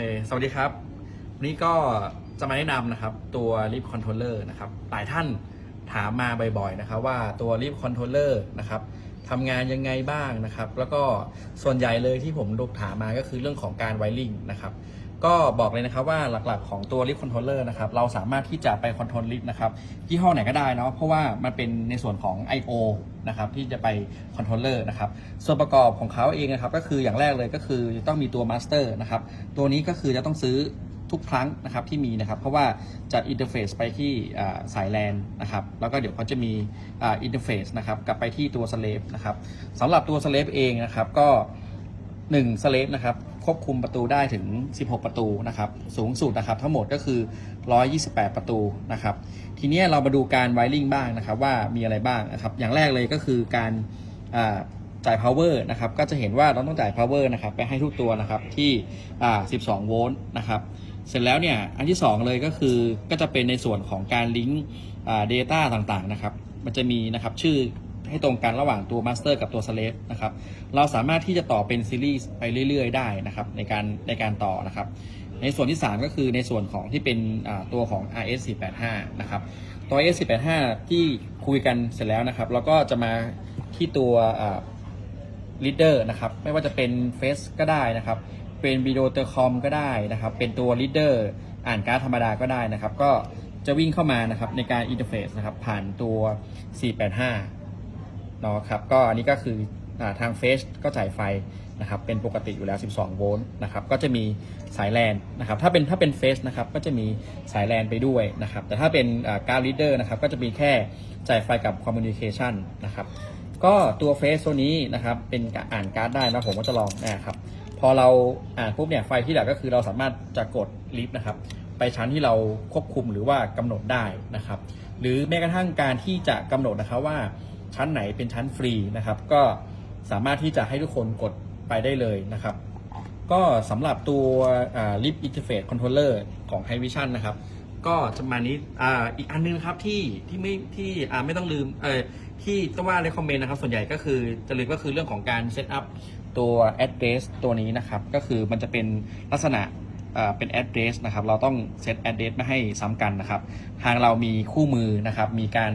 เคสวัสดีครับ วันนี้ก็จะมาแนะนำนะครับตัวรีบคอนโทรลเลอร์นะครับ หลายท่านถามมาบ่อยๆนะครับว่าตัวรีบคอนโทรลเลอร์นะครับ ทำงานยังไงบ้างนะครับ แล้วก็ส่วนใหญ่เลยที่ผมดูถามมาก็คือเรื่องของการไวริงนะครับก็บอกเลยนะครับว่าหลักๆของตัวลิฟต์คอนโทรลเลอร์นะครับเราสามารถที่จะไปคอนโทรลลิฟต์นะครับยี่ห้อไหนก็ได้เนาะเพราะว่ามันเป็นในส่วนของ I/O นะครับที่จะไปคอนโทรลเลอร์นะครับส่วนประกอบของเขาเองนะครับก็คืออย่างแรกเลยก็คือจะต้องมีตัวมาสเตอร์นะครับตัวนี้ก็คือจะต้องซื้อ ทุกครั้งนะครับที่มีนะครับ เพราะว่าจะอินเทอร์เฟซไปที่สายแลนนะครับ แล้วก็เดี๋ยวเขาจะมีอินเทอร์เฟซนะครับกลับไปที่ตัวสเลฟนะครับสำหรับตัวสเลฟเองนะครับก็1สเลฟนะครับควบคุมประตูได้ถึง 16 ประตูนะครับ สูงสุดนะครับทั้งหมดก็คือ 128 ประตูนะครับ ทีนี้เรามาดูการไวริงบ้างนะครับ ว่ามีอะไรบ้างนะครับ อย่างแรกเลยก็คือการจ่าย power นะครับ ก็จะเห็นว่าเราต้องจ่าย power นะครับ ไปให้ทุกตัวนะครับที่ 12 โวลต์นะครับ เสร็จแล้วเนี่ยอันที่ 2 เลยก็คือก็จะเป็นในส่วนของการลิงก์อ่า data ต่างๆนะครับมันจะมีนะครับชื่อให้ตรงกันระหว่างตัวมาสเตอร์กับตัวสเลฟนะครับเราสามารถที่จะต่อเป็นซีรีส์ไปเรื่อย ๆ ได้นะครับในการในการต่อนะครับในส่วนที่ 3 ก็คือในส่วนของที่เป็นตัวของ RS 485นะครับตัว RS 485ที่คุยกันเสร็จแล้วนะครับเราก็จะมาที่ตัวลีดเดอร์นะครับไม่ว่าจะเป็นเฟซก็ได้นะครับ เป็นวิดีโอเตอร์คอมก็ได้นะครับ เป็นตัวลีดเดอร์อ่านการ์ดธรรมดาก็ได้นะครับ ก็จะวิ่งเข้ามานะครับในการอินเทอร์เฟซนะครับ ผ่านตัว 485เนาะครับ ก็อันนี้ก็คืออทางเฟสก็จ่ายไฟนะครับ เป็นปกติอยู่แล้ว 12 โวลต์นะครับ ก็จะมีสายแลนนะครับ ถ้าเป็นถ้าเป็นเฟสนะครับ ก็จะมีสายแลนไปด้วยนะครับ แต่ถ้าเป็นการ์ดลีดเดอร์นะครับ ก็จะมีแค่จ่ายไฟกับคอมมูนิเคชันนะครับ ก็ตัวเฟสตัวนี้นะครับ เป็นอ่านการ์ดได้นะผมก็จะลองนะครับ พอเราอ่านปุ๊บเนี่ยไฟที่เหลือก็คือเราสามารถจะกดลิฟต์นะครับ ไปชั้นที่เราควบคุมหรือว่ากำหนดได้นะครับ หรือแม้กระทั่งการที่จะกำหนดนะครับว่าชั้นไหนเป็นชั้นฟรีนะครับ ก็สามารถที่จะให้ทุกคนกดไปได้เลยนะครับ ก็สำหรับตัวลิฟต์อินเทอร์เฟซคอนโทรลเลอร์ของ High Vision นะครับ ก็จะมานี้ออีกอันนึงครับที่ที่ไม่ที่ไม่ต้องลืมเออที่ต้องว่าในคอมเมนต์นะครับ ส่วนใหญ่ก็คือจะลืมก็คือเรื่องของการเซตอัพ ตัว address ตัวนี้นะครับ ก็คือมันจะเป็นลักษณะเป็น address นะครับ เราต้องเซต address ไม่ให้ซ้ำกันนะครับ ทางเรามีคู่มือนะครับ มีการ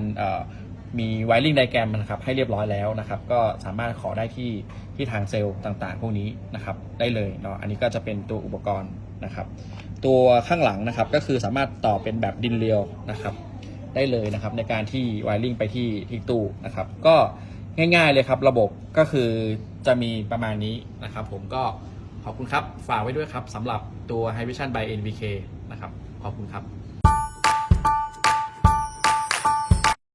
มี wiring diagram นะครับให้เรียบร้อยแล้วนะครับ ก็สามารถขอได้ที่ที่ทางเซลล์ต่างๆ พวกนี้นะครับได้เลยเนาะอันนี้ก็จะเป็นตัวอุปกรณ์นะครับ ตัวข้างหลังนะครับก็คือสามารถต่อเป็นแบบดินเรียวนะครับ ได้เลยนะครับในการที่ wiring ไปที่ที่ตู้นะครับ ก็ง่ายๆเลยครับ ระบบก็คือ จะมีประมาณนี้นะครับผมก็ขอบคุณครับ ฝากไว้ด้วยครับสำหรับตัว h i Vision by NVK นะครับ ขอบคุณครับ